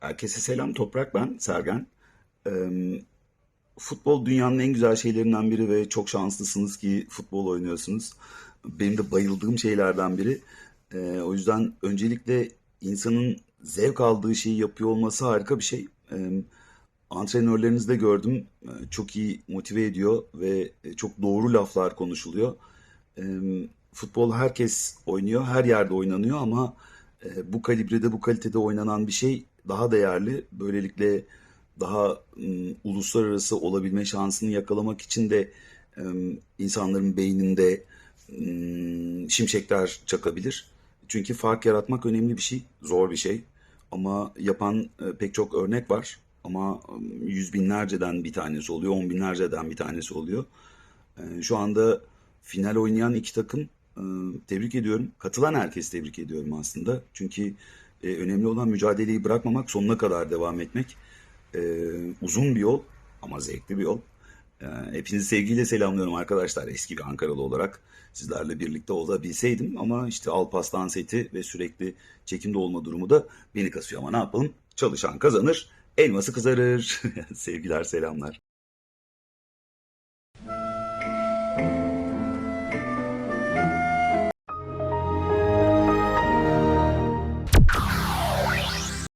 Herkese selam Toprak ben Sergen. Eee, futbol dünyanın en güzel şeylerinden biri ve çok şanslısınız ki futbol oynuyorsunuz. Benim de bayıldığım şeylerden biri. Eee, o yüzden öncelikle insanın zevk aldığı şeyi yapıyor olması harika bir şey. Eee antrenörlerinizi de gördüm. Eee, çok iyi motive ediyor ve e, çok doğru laflar konuşuluyor. Eee, futbol herkes oynuyor, her yerde oynanıyor ama e, bu kalibrede, bu kalitede oynanan bir şey daha değerli. Böylelikle daha ım, uluslararası olabilme şansını yakalamak için de ım, insanların beyninde ım, şimşekler çakabilir. Çünkü fark yaratmak önemli bir şey, zor bir şey. Ama yapan e, pek çok örnek var. Ama ım, yüz binlerceden bir tanesi oluyor, on binlerceden bir tanesi oluyor. Ee, Şu anda final oynayan iki takım e, tebrik ediyorum. Katılan herkesi tebrik ediyorum aslında. Çünkü e, önemli olan mücadeleyi bırakmamak, sonuna kadar devam etmek. Ee, uzun bir yol ama zevkli bir yol. Ee, hepinizi sevgiyle selamlıyorum arkadaşlar eski bir Ankaralı olarak. Sizlerle birlikte olabilseydim ama işte Alpaslan seti ve sürekli çekimde olma durumu da beni kasıyor ama ne yapalım? Çalışan kazanır, elması kızarır. Sevgiler, selamlar.